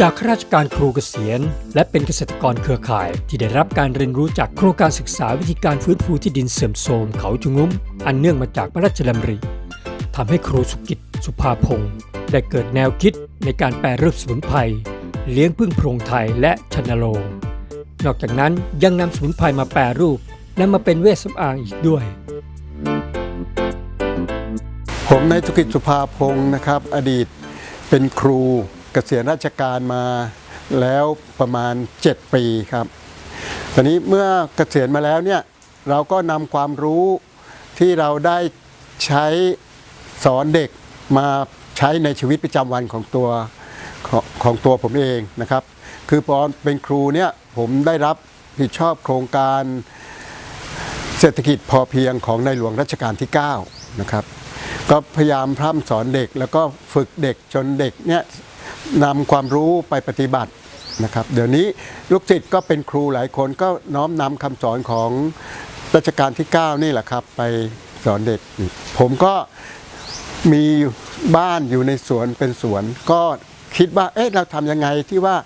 จากข้าราชการครูเกษียณ และเป็นเกษตรกรเครือข่าย ที่ได้รับการเรียนรู้จากโครงการศึกษาวิธีการฟื้นฟูที่ดินเสื่อมโทรมเขาจุงุ้ม อันเนื่องมาจากพระราชดำริทำให้ครูสุกิจสุภาพงศ์ได้เกิดแนวคิดในการแปรรูปสมุนไพรเลี้ยงพึ่งโพรงไทยและชนโรงนอกจากนั้นยังนำสมุนไพรมาแปรรูปและมาเป็นเวชสำอางอีกด้วย ผมนายธุกิจสุภาพงศ์นะครับ อดีตเป็นครู เกษียณราชการมาแล้วประมาณ 7 ปีครับตอนนี้เมื่อเกษียณมาแล้วเนี่ยเราก็นำความรู้ที่เราได้ใช้สอนเด็กมาใช้ในชีวิตประจำวันของตัวของของตัวผมเองนะครับ คือพอเป็นครูเนี่ยผมได้รับผิดชอบโครงการเศรษฐกิจพอเพียงของในหลวงรัชกาลที่ 9 นะครับ ก็พยายามพร่ำสอนเด็กแล้วก็ฝึกเด็กจนเด็กเนี่ย นำความรู้ไปปฏิบัตินะครับเดี๋ยวนี้ลูกศิษย์ก็เป็นครูหลายคนก็น้อมนำคำสอนของรัชกาลที่ 9 นี่แหละครับ ไปสอนเด็ก ผมก็มีบ้านอยู่ในสวนเป็นสวน ก็คิดว่าเอ๊ะเราทำยังไงที่ว่า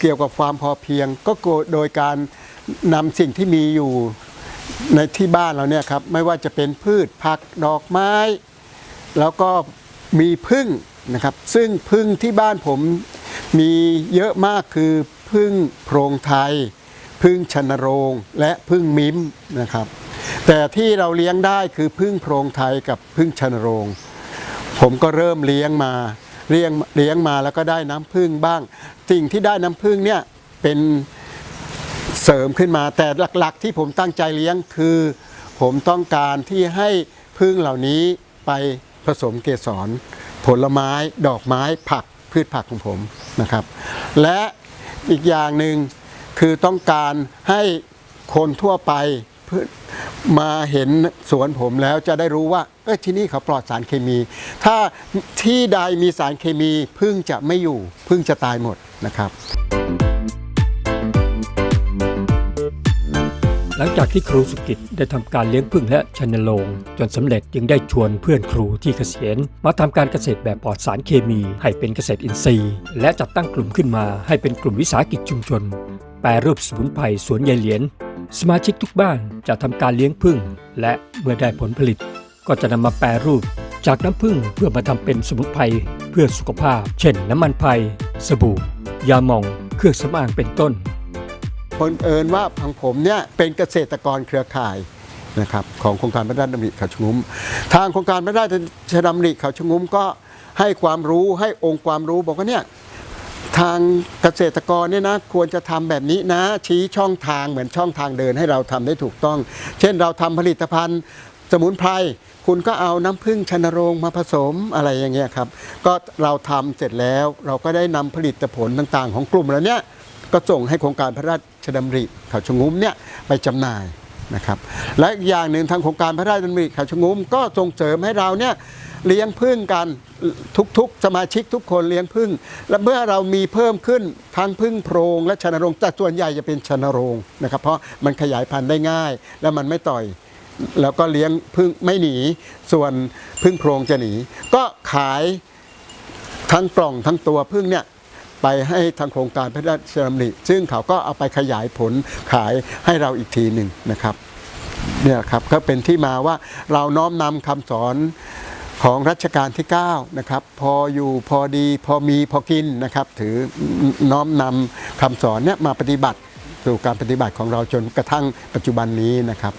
เกี่ยวกับความพอเพียง ก็โดยการนำสิ่งที่มีอยู่ในที่บ้านเราเนี่ยครับไม่ว่าจะเป็นพืชผักดอกไม้ แล้วก็มีพึ่ง นะครับ ซึ่งพึ่งที่บ้านผมมีเยอะมากคือพึ่งโพรงไทย พึ่งชนโรงและพึ่งมิ้มนะครับ แต่ที่เราเลี้ยงได้คือพึ่งโพรงไทยกับพึ่งชนโรง ผมก็เริ่มเลี้ยงมาเลี้ยงเลี้ยงมาแล้วก็ได้น้ำพึ่งบ้าง สิ่งที่ได้น้ำพึ่งเนี่ยเป็นเสริมขึ้นมา แต่หลักๆ ที่ผมตั้งใจเลี้ยงคือ ผมต้องการที่ให้พึ่งเหล่านี้ไปผสมเกสร ผลไม้ดอกไม้ผักพืชผักของผมนะครับ และอีกอย่างหนึ่งคือต้องการให้คนทั่วไปมาเห็นสวนผมแล้วจะได้รู้ว่าเออที่นี่เขาปลอดสารเคมี ถ้าที่ใดมีสารเคมีพึ่งจะไม่อยู่พึ่งจะตายหมดนะครับ หลังจากที่ครูสุกิจได้ทำการเลี้ยงผึ้งและชนโรงจนสำเร็จจึงได้ชวนเพื่อนครูที่เกษียณ มาทำการเกษตรแบบปลอดสารเคมี ให้เป็นเกษตรอินทรีย์ และจัดตั้งกลุ่มขึ้นมาให้เป็นกลุ่มวิสาหกิจชุมชน แปรรูปสมุนไพรสวนยายเหรียญสมาชิกทุกบ้านจะทำการเลี้ยงผึ้งและเมื่อได้ผลผลิต ก็จะนำมาแปรรูป จากน้ำผึ้งเพื่อมาทำเป็นสมุนไพรเพื่อสุขภาพ เช่น น้ำมันไพรสบู่ ยาหม่อง เครื่องสำอางเป็นต้น คนเอิญว่าทางผมเนี่ยเป็นเกษตรกรเครือข่ายนะครับของโครงการพระราชดำริเขาชงุ้ม ทางโครงการพระราชดำริเขาชงุ้มก็ให้ความรู้ให้องค์ความรู้บอกว่าเนี่ยทางเกษตรกรเนี่ยนะควรจะทำแบบนี้นะชี้ช่องทางเหมือนช่องทางเดินให้เราทำได้ถูกต้อง เช่นเราทำผลิตภัณฑ์สมุนไพรคุณก็เอาน้ำผึ้งชนโรงมาผสมอะไรอย่างเงี้ยครับ ก็เราทำเสร็จแล้วเราก็ได้นำผลิตผลต่างๆ ของกลุ่มแล้วเนี่ย ก็ส่งให้โครงการพระราชดำริเขาชงุ้มเนี่ยไปจำหน่ายนะครับ และอีกอย่างหนึ่งทางโครงการพระราชดำริเขาชงุ้มก็ส่งเสริมให้เราเนี่ยเลี้ยงพึ่งกันทุกๆ สมาชิกทุกคนเลี้ยงพึ่ง และเมื่อเรามีเพิ่มขึ้นทั้งพึ่งโพรงและชนโรงแต่ส่วนใหญ่จะเป็นชนโรงนะครับ เพราะมันขยายพันธุ์ได้ง่าย และมันไม่ต่อย แล้วก็เลี้ยงพึ่งไม่หนี ส่วนพึ่งโพรงจะหนี ก็ขายทั้งกล่องทั้งตัวพึ่งเนี่ย ไปให้ทางโครงการพระราชดำริซึ่งเขาก็เอาไปขยายผลขายให้เราอีกทีหนึ่งนะครับเนี่ยครับก็เป็นที่มาว่าเราน้อมนำคำสอนของรัชกาลที่9นะครับพออยู่พอดีพอมีพอกินนะครับถือน้อมนำคำสอนเนี่ยมาปฏิบัติสู่การปฏิบัติของเราจนกระทั่งปัจจุบันนี้นะครับ